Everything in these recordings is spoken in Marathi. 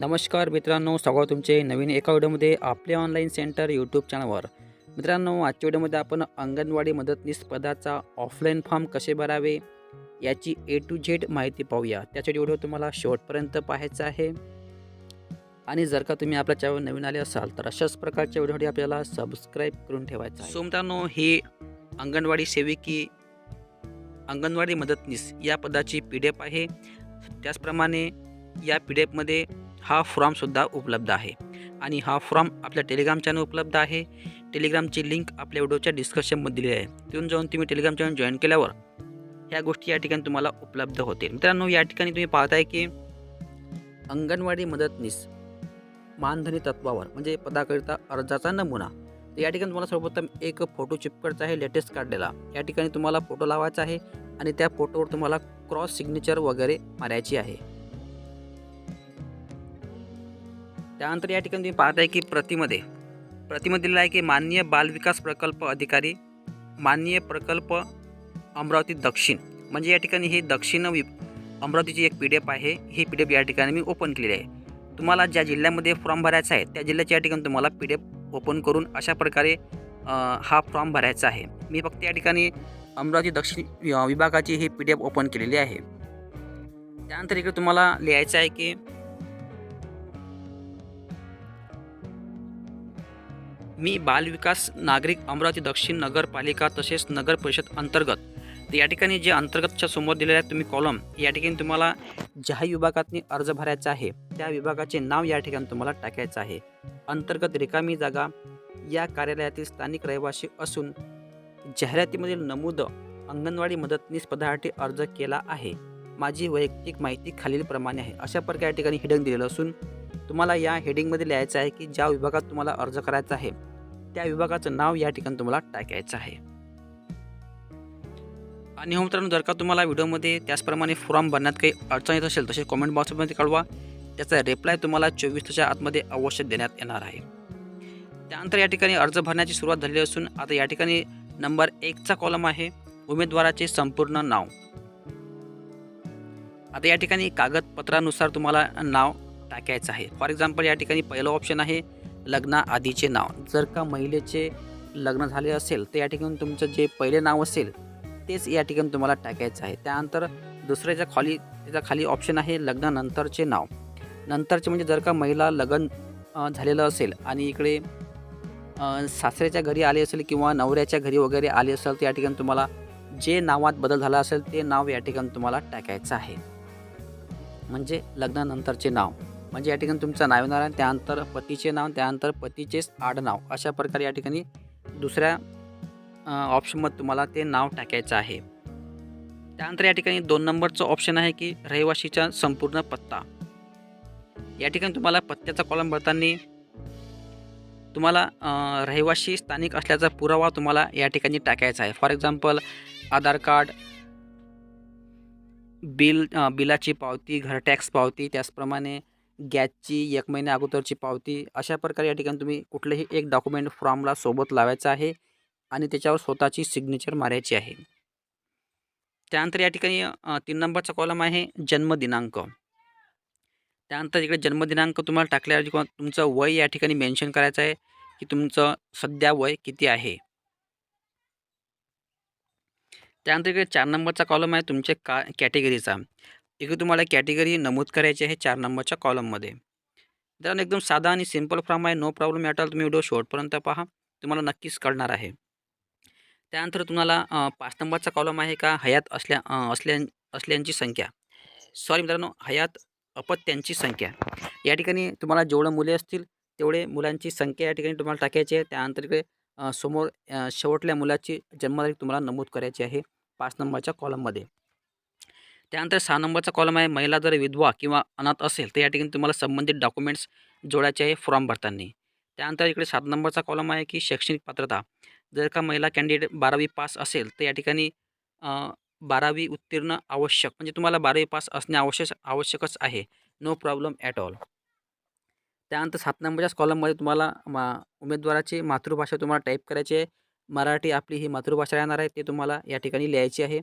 नमस्कार मित्रांनो स्वागत तुमचे नवीन एका व्हिडिओमध्ये आपले ऑनलाईन सेंटर यूट्यूब चॅनलवर मित्रांनो आजच्या व्हिडिओमध्ये आपण अंगणवाडी मदतनीस पदाचा ऑफलाईन फॉर्म कसे भरावे याची ए टू झेड माहिती पाहूया. त्यासाठी व्हिडिओ तुम्हाला शेवटपर्यंत पाहायचा आहे. आणि जर का तुम्ही आपल्या चॅनल नवीन आले असाल तर अशाच प्रकारच्या व्हिडिओसाठी आपल्याला सबस्क्राईब करून ठेवायचं सो मित्रांनो ही अंगणवाडी सेविकी अंगणवाडी मदतनीस या पदाची पी डी एफ आहे. त्याचप्रमाणे या पी डी एफमध्ये हा फॉर्मसुद्धा उपलब्ध आहे. आणि हा फॉर्म आपल्या टेलिग्राम चॅनल उपलब्ध आहे. टेलिग्रामची लिंक आपल्या व्हिडिओच्या डिस्क्रिप्शनमध्ये दिली आहे. तिथून जाऊन तुम्ही टेलिग्राम चॅनल जॉईन केल्यावर ह्या गोष्टी या ठिकाणी तुम्हाला उपलब्ध होतील. मित्रांनो या ठिकाणी तुम्ही पाहताय की अंगणवाडी मदतनीस मानधनी तत्वावर म्हणजे पदाकरिता अर्जाचा नमुना. तर या ठिकाणी तुम्हाला सर्वप्रथम एक फोटो चिपकडचा आहे लेटेस्ट काढलेला या ठिकाणी तुम्हाला फोटो लावायचा आहे आणि त्या फोटोवर तुम्हाला क्रॉस सिग्नेचर वगैरे मारायची आहे. त्यानंतर या ठिकाणी तुम्ही पाहताय की प्रतिमध्ये प्रतिमध्ये दिलेलं आहे की माननीय बालविकास प्रकल्प अधिकारी माननीय प्रकल्प अमरावती दक्षिण. म्हणजे या ठिकाणी ही दक्षिण वि अमरावतीची एक पी डी एफ आहे. ही पी डी एफ या ठिकाणी मी ओपन केलेली आहे. तुम्हाला ज्या जिल्ह्यामध्ये फॉर्म भरायचा आहे त्या जिल्ह्याच्या या ठिकाणी तुम्हाला पी डी एफ ओपन करून अशा प्रकारे हा फॉर्म भरायचा आहे. मी फक्त या ठिकाणी अमरावती दक्षिण विभागाची ही पी डी एफ ओपन केलेली आहे. त्यानंतर इकडे तुम्हाला लिहायचं आहे की मी बालविकास नागरिक अमरावती दक्षिण नगरपालिका तसेच नगर परिषद अंतर्गत. तर या ठिकाणी जे अंतर्गतच्या समोर दिलेले आहे तुम्ही कॉलम या ठिकाणी तुम्हाला ज्या विभागातनी अर्ज भरायचा आहे. त्या विभागाचे नाव या ठिकाणी तुम्हाला टाकायचं आहे. अंतर्गत रिकामी जागा या कार्यालयातील स्थानिक रहिवासी असून जाहिरातीमधील नमूद अंगणवाडी मदतनीस पदासाठी अर्ज केला आहे. माझी वैयक्तिक माहिती खालीलप्रमाणे आहे. अशा प्रकारे या ठिकाणी हिडन दिलेलं असून तुम्हाला या हेडिंगमध्ये लिहायचं आहे की ज्या विभागात तुम्हाला अर्ज करायचा आहे त्या विभागाचं नाव या ठिकाणी तुम्हाला टाकायचं आहे. आणि हो मित्रांनो जर का तुम्हाला व्हिडिओमध्ये त्याचप्रमाणे फॉर्म भरण्यात काही अडचण येत असेल तसे कॉमेंट बॉक्समध्ये कळवा. त्याचा रिप्लाय तुम्हाला चोवीस तासाच्या आतमध्ये अवश्य देण्यात येणार आहे. त्यानंतर या ठिकाणी अर्ज भरण्याची सुरुवात झालेली असून आता या ठिकाणी नंबर एकचा कॉलम आहे उमेदवाराचे संपूर्ण नाव. आता या ठिकाणी कागदपत्रानुसार तुम्हाला नाव टाकायचं आहे. फॉर एक्झाम्पल या ठिकाणी पहिलं ऑप्शन आहे लग्नाआधीचे नाव. जर का महिलेचे लग्न झाले असेल तर या ठिकाणी तुमचं जे पहिले नाव असेल तेच या ठिकाणी तुम्हाला टाकायचं आहे. त्यानंतर दुसऱ्याच्या खाली त्याच्याखाली ऑप्शन आहे लग्नानंतरचे नाव. नंतरचे म्हणजे जर का महिला लग्न झालेलं असेल आणि इकडे सासऱ्याच्या घरी आले असेल किंवा नवऱ्याच्या घरी वगैरे आले असेल तर या ठिकाणी तुम्हाला जे नावात बदल झाला असेल ते नाव या ठिकाणी तुम्हाला टाकायचं आहे. म्हणजे लग्नानंतरचे नाव. म्हणजे या ठिकाणी तुमचं नाव येणार आहे त्यानंतर पतीचे नाव त्यानंतर पतीचेच आडनाव अशा प्रकारे या ठिकाणी दुसऱ्या ऑप्शनमध्ये तुम्हाला ते नाव टाकायचं आहे. त्यानंतर या ठिकाणी दोन नंबरचं ऑप्शन आहे की रहिवाशीचा संपूर्ण पत्ता. या ठिकाणी तुम्हाला पत्त्याचा कॉलम भरताना तुम्हाला रहिवाशी स्थानिक असल्याचा पुरावा तुम्हाला या ठिकाणी टाकायचा आहे. For example Aadhaar card bill बिलाची पावती घर टॅक्स पावती त्याचप्रमाणे गॅसची एक महिन्या अगोदरची पावती अशा प्रकारे या ठिकाणी तुम्ही कुठलंही एक डॉक्युमेंट फॉर्मला सोबत लावायचं आहे आणि त्याच्यावर स्वतःची सिग्नेचर मारायची आहे. त्यानंतर या ठिकाणी तीन नंबरचा कॉलम आहे जन्मदिनांक. त्यानंतर इकडे जन्मदिनांक तुम्हाला टाकल्यावर किंवा तुमचं वय या ठिकाणी मेन्शन करायचं आहे की तुमचं सध्या वय किती आहे. त्यानंतर इकडे चार नंबरचा कॉलम आहे तुमच्या का कॅटेगरीचा इकडे तुम्हाला कॅटेगरी नमूद करायची आहे चार नंबरच्या कॉलममध्ये मित्रांनो एकदम साधा आणि सिंपल फॉर्म आहे. नो प्रॉब्लेम याटाल तुम्ही व्हिडिओ शेवटपर्यंत पहा. तुम्हाला नक्कीच कळणार आहे. त्यानंतर तुम्हाला पाच नंबरचा कॉलम आहे का? हयात असल्या असल्या असल्यांची संख्या. सॉरी मित्रांनो हयात अपत्यांची संख्या. या ठिकाणी तुम्हाला जेवढं मुले असतील तेवढे मुलांची संख्या या ठिकाणी तुम्हाला टाकायची आहे. त्यानंतर इकडे समोर शेवटल्या मुलाची जन्मतारीख तुम्हाला नमूद करायची आहे पाच नंबरच्या कॉलममध्ये त्यानंतर सहा नंबरचा कॉलम आहे महिला जर विधवा किंवा अनाथ असेल तर या ठिकाणी तुम्हाला संबंधित डॉक्युमेंट्स जोडायचे आहे फॉर्म भरताना. त्यानंतर इकडे सात नंबरचा कॉलम आहे की शैक्षणिक पात्रता. जर का महिला कॅन्डिडेट बारावी पास असेल तर या ठिकाणी बारावी उत्तीर्ण आवश्यक म्हणजे तुम्हाला बारावी पास असणे आवश्यक आवश्यकच आहे. नो प्रॉब्लेम ॲट ऑल त्यानंतर सात नंबरच्याच कॉलममध्ये तुम्हाला मा उमेदवाराची मातृभाषा तुम्हाला टाईप करायची आहे. मराठी आपली ही मातृभाषा राहणार आहे ते तुम्हाला या ठिकाणी लिहायची आहे.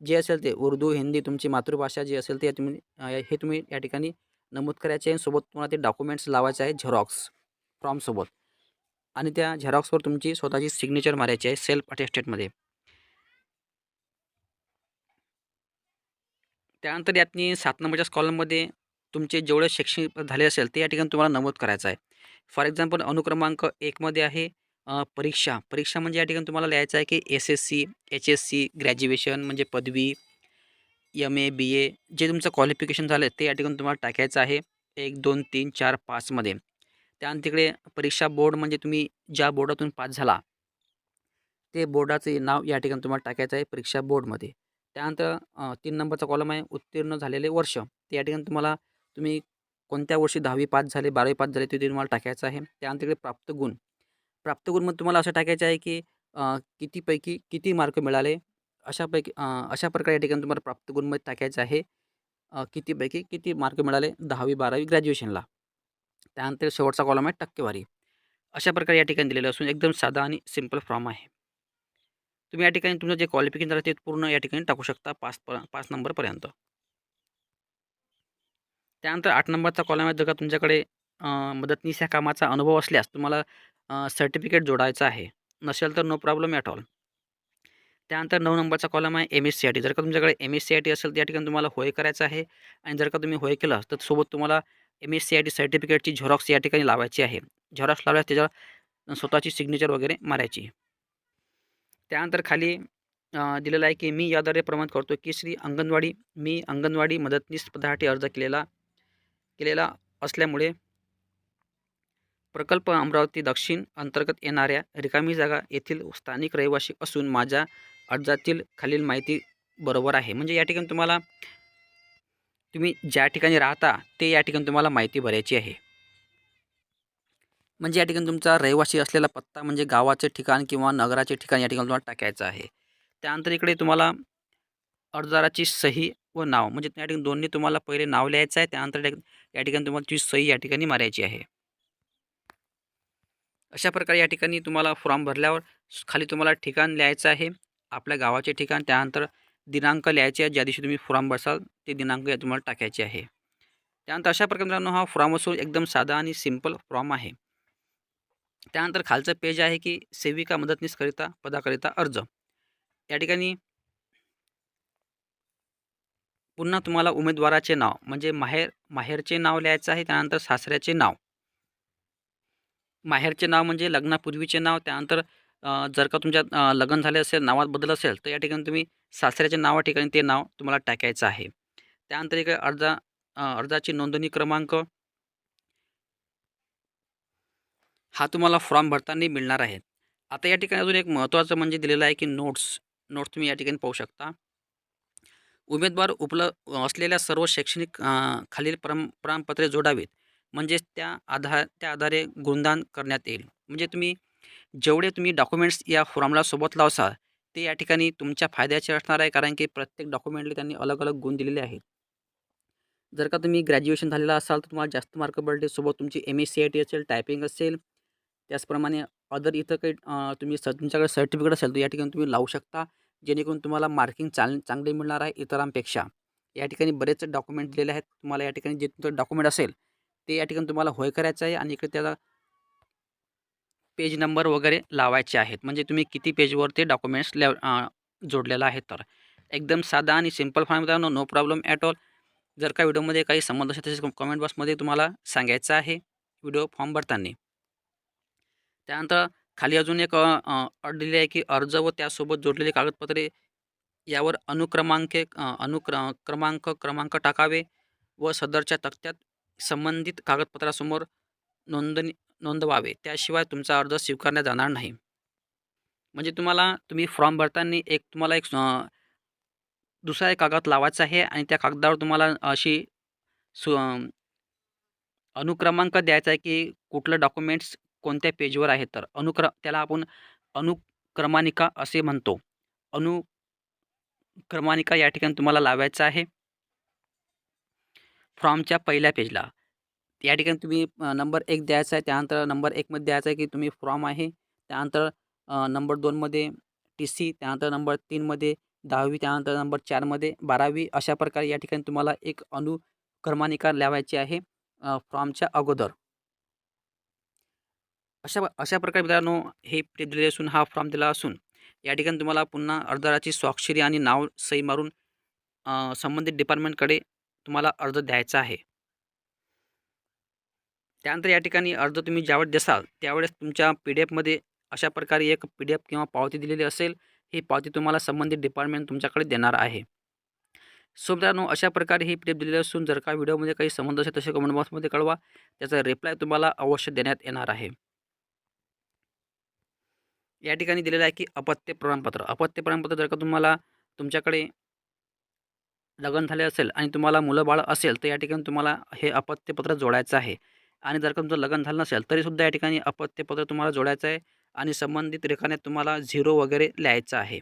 जे असेल ते उर्दू हिंदी तुमची मातृभाषा जी असेल ते तुम्ही हे तुम्ही या ठिकाणी नमूद करायचे आहे सोबत तुम्हाला ते डॉक्युमेंट्स लावायचे आहे झेरॉक्स फॉर्मसोबत आणि त्या झेरॉक्सवर तुमची स्वतःची सिग्नेचर मारायची आहे सेल्फ अटेस्टेडमध्ये त्यानंतर यातनी सात नंबरच्या कॉलममध्ये तुमचे जेवढे शैक्षणिक झाले असेल ते या ठिकाणी तुम्हाला नमूद करायचं आहे. फॉर एक्झाम्पल अनुक्रमांक एकमध्ये आहे परीक्षा. परीक्षा म्हणजे या ठिकाणी तुम्हाला लिहायचं आहे की S S C H S C graduation म्हणजे पदवी एम ए बी ए जे तुमचं क्वालिफिकेशन झालं ते या ठिकाणी तुम्हाला टाकायचं आहे एक दोन तीन चार पाचमध्ये त्यानंतर तिकडे परीक्षा बोर्ड म्हणजे तुम्ही ज्या बोर्डातून पास झाला ते बोर्डाचे नाव या ठिकाणी तुम्हाला टाकायचं आहे परीक्षा बोर्डमध्ये. त्यानंतर तीन नंबरचा कॉलम आहे उत्तीर्ण झालेले वर्ष. ते या ठिकाणी तुम्हाला तुम्ही कोणत्या वर्षी दहावी पास झाले बारावी पास झाले ते तुम्हाला टाकायचं आहे. त्यानंतर तिकडे प्राप्त गुण. प्राप्त गुणमध्ये तुम्हाला असं टाकायचं आहे की कितीपैकी किती मार्क मिळाले अशापैकी अशा प्रकारे या ठिकाणी तुम्हाला प्राप्त गुणमध्ये टाकायचं आहे. कितीपैकी किती मार्क मिळाले दहावी बारावी ग्रॅज्युएशनला. त्यानंतर शेवटचा कॉलम आहे टक्केवारी. अशा प्रकारे या ठिकाणी दिलेलं असून एकदम साधा आणि सिंपल फॉर्म आहे. तुम्ही या ठिकाणी तुमचं जे क्वालिफिकेशन झालं ते पूर्ण या ठिकाणी टाकू शकता पाच प पाच नंबरपर्यंत त्यानंतर आठ नंबरचा कॉलम आहे. जर का तुमच्याकडे मदतनीस ह्या कामाचा अनुभव असल्यास तुम्हाला सर्टिफिकेट जोडायचं आहे. नसेल तर नो प्रॉब्लेम ॲट ऑल. त्यानंतर नऊ नंबरचा कॉलम आहे M S C I T जर का तुमच्याकडे M S C I T असेल त्या ठिकाणी तुम्हाला होय करायचं आहे आणि जर का तुम्ही होय केलं तर सोबत तुम्हाला M S C I T सर्टिफिकेटची xerox या ठिकाणी लावायची आहे. झेरॉक्स लावल्यास त्याच्यावर स्वतःची सिग्नेचर वगैरे मारायची. त्यानंतर खाली दिलेलं आहे की मी याद्वारे प्रमाण करतो की श्री अंगणवाडी मी अंगणवाडी मदतनीस पदासाठी अर्ज केलेला केलेला असल्यामुळे प्रकल्प अमरावती दक्षिण अंतर्गत येणाऱ्या रिकामी जागा येथील स्थानिक रहिवासी असून माझ्या अर्जातील खालील माहिती बरोबर आहे. म्हणजे या ठिकाणी तुम्हाला तुम्ही ज्या ठिकाणी राहता ते या ठिकाणी तुम्हाला माहिती भरायची आहे. म्हणजे या ठिकाणी तुमचा रहिवासी असलेला पत्ता म्हणजे गावाचे ठिकाण किंवा नगराचे ठिकाण या ठिकाणी तुम्हाला टाकायचं आहे. त्यानंतर इकडे तुम्हाला अर्जदाराची सही व नाव म्हणजे त्या ठिकाणी दोन्ही तुम्हाला पहिले नाव लिहायचं आहे. त्यानंतर या ठिकाणी तुम्हाला तुझी सही या ठिकाणी मारायची आहे. अशा प्रकारे या ठिकाणी तुम्हाला फॉर्म भरल्यावर खाली तुम्हाला ठिकाण लिहायचं आहे. आपल्या गावाचे ठिकाण त्यानंतर दिनांक लिहायचे आहे ज्या दिवशी तुम्ही फॉर्म भरसाल ते दिनांक या तुम्हाला टाकायचे आहे. त्यानंतर अशा प्रकारे मित्रांनो हा फॉर्म असून एकदम साधा आणि सिंपल फॉर्म आहे. त्यानंतर खालचं पेज आहे की सेविका मदतनीसकरिता पदाकरिता अर्ज. या ठिकाणी पुन्हा तुम्हाला उमेदवाराचे नाव म्हणजे माहेर माहेरचे नाव लिहायचं आहे. त्यानंतर सासऱ्याचे नाव. माहेरचे नाव म्हणजे लग्नापूर्वीचे नाव त्यानंतर जर का तुमच्या लग्न झाले असेल नावात बदल असेल तर या ठिकाणी तुम्ही सासऱ्याच्या नावा ठिकाणी ते नाव तुम्हाला टाकायचं आहे. त्यानंतर एक अर्जा अर्जाची नोंदणी क्रमांक. हा तुम्हाला फॉर्म भरताना मिळणार आहे. आता या ठिकाणी अजून एक महत्त्वाचं म्हणजे दिलेलं आहे की नोट्स नोट्स तुम्ही या ठिकाणी पाहू शकता. उमेदवार उपलब्ध असलेल्या सर्व शैक्षणिक खालील परम प्रमाणपत्रे जोडावीत. म्हणजेच त्या आधार त्या आधारे गुणदान करण्यात येईल. म्हणजे तुम्ही जेवढे तुम्ही डॉक्युमेंट्स या फॉर्मला सोबत लावसाल ते या ठिकाणी तुमच्या फायद्याचे असणार आहे कारण की प्रत्येक डॉक्युमेंटला त्यांनी अलग अलग गुण दिलेले आहेत. जर का तुम्ही ग्रॅज्युएशन झालेला असाल तर तुम्हाला जास्त मार्क पडले सोबत तुमची M S C I T असेल टायपिंग असेल त्याचप्रमाणे अदर इथं काही तुम्ही स तुमच्याकडे सर्टिफिकेट असेल तर या ठिकाणी तुम्ही लावू शकता. जेणेकरून तुम्हाला मार्किंग चांग चांगले मिळणार आहे इतरांपेक्षा. या ठिकाणी बरेच डॉक्युमेंट दिलेले आहेत. तुम्हाला या ठिकाणी जे तुमचं डॉक्युमेंट असेल ते या ठिकाणी तुम्हाला होय करायचं आहे आणि इकडे त्याला पेज नंबर वगैरे लावायचे आहेत. म्हणजे तुम्ही किती पेजवर ते डॉक्युमेंट्स ले जोडलेलं आहे तर. एकदम साधा आणि सिंपल फॉर्म मित्रांनो नो प्रॉब्लेम ॲट ऑल जर का व्हिडिओमध्ये काही संबंध असेल तसेच कमेंट बॉक्समध्ये तुम्हाला सांगायचं आहे. व्हिडिओ फॉर्म भरताना. त्यानंतर खाली अजून एक अट दिली आहे की अर्ज व त्यासोबत जोडलेली कागदपत्रे यावर अनुक्रमांके अनुक्र क्रमांक क्रमांक टाकावे व सदरच्या तक्त्यात संबंधित कागदपत्रासमोर नोंदणी नोंदवावे त्याशिवाय तुमचा अर्ज स्वीकारण्यात जाणार नाही. म्हणजे तुम्हाला तुम्ही फॉर्म भरताना एक तुम्हाला एक दुसरा एक कागद लावायचा आहे आणि त्या कागदावर तुम्हाला अशी सु अनुक्रमांक द्यायचा आहे की कुठलं डॉक्युमेंट्स कोणत्या पेजवर आहे तर अनुक्र त्याला आपण अनुक्रमानिका असे म्हणतो. अनुक्रमानिका या ठिकाणी तुम्हाला लावायचं आहे. फॉर्मच्या पहिल्या पेजला. या ठिकाणी तुम्ही नंबर एक द्यायचा आहे त्यानंतर नंबर एकमध्ये द्यायचा आहे की तुम्ही फॉर्म आहे त्यानंतर नंबर दोनमध्ये टी सी त्यानंतर नंबर तीनमध्ये दहावी त्यानंतर नंबर चारमध्ये बारावी अशा प्रकारे या ठिकाणी तुम्हाला एक अनुक्रमानिका लावायची आहे फॉर्मच्या अगोदर. अशा अशा प्रकारे मित्रांनो हे टिप असून हा फॉर्म दिला असून या ठिकाणी तुम्हाला पुन्हा अर्जदाराची स्वाक्षरी आणि नाव सही मारून संबंधित डिपार्टमेंटकडे तुम्हाला अर्ज द्यायचा आहे. त्यानंतर या ठिकाणी अर्ज तुम्ही ज्यावेळेस देसाल त्यावेळेस तुमच्या पी डी एफमध्ये अशा प्रकारे एक पी डी एफ किंवा पावती दिलेली असेल ही पावती तुम्हाला संबंधित डिपार्टमेंट तुमच्याकडे देणार आहे. सो मित्रांनो अशा प्रकारे ही पी डी एफ दिलेली असून जर का व्हिडिओमध्ये काही संबंध असेल तसे कमेंट बॉक्समध्ये कळवा. त्याचा रिप्लाय तुम्हाला अवश्य देण्यात येणार आहे. या ठिकाणी दिलेलं आहे की अपत्य प्रमाणपत्र. अपत्य प्रमाणपत्र जर का तुम्हाला तुमच्याकडे लग्न झाले असेल आणि तुम्हाला मुलं बाळ असेल तर या ठिकाणी तुम्हाला हे अपत्यपत्र जोडायचं आहे. आणि जर का तुमचं लग्न झालं नसेल तरीसुद्धा या ठिकाणी अपत्यपत्र तुम्हाला जोडायचं आहे आणि संबंधित रेखाण्यात तुम्हाला झिरो वगैरे लिहायचं आहे.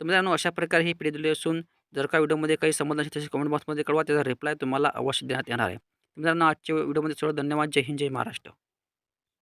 तर मित्रांनो अशा प्रकारे ही पिढी दिली असून जर का व्हिडिओमध्ये काही संबंध असेल तसे कमेंट बॉक्समध्ये कळवा त्याचा रिप्लाय तुम्हाला अवश्य देण्यात येणार आहे. मित्रांनो आजच्या व्हिडिओमध्ये सगळं धन्यवाद. जय हिंद जय महाराष्ट्र.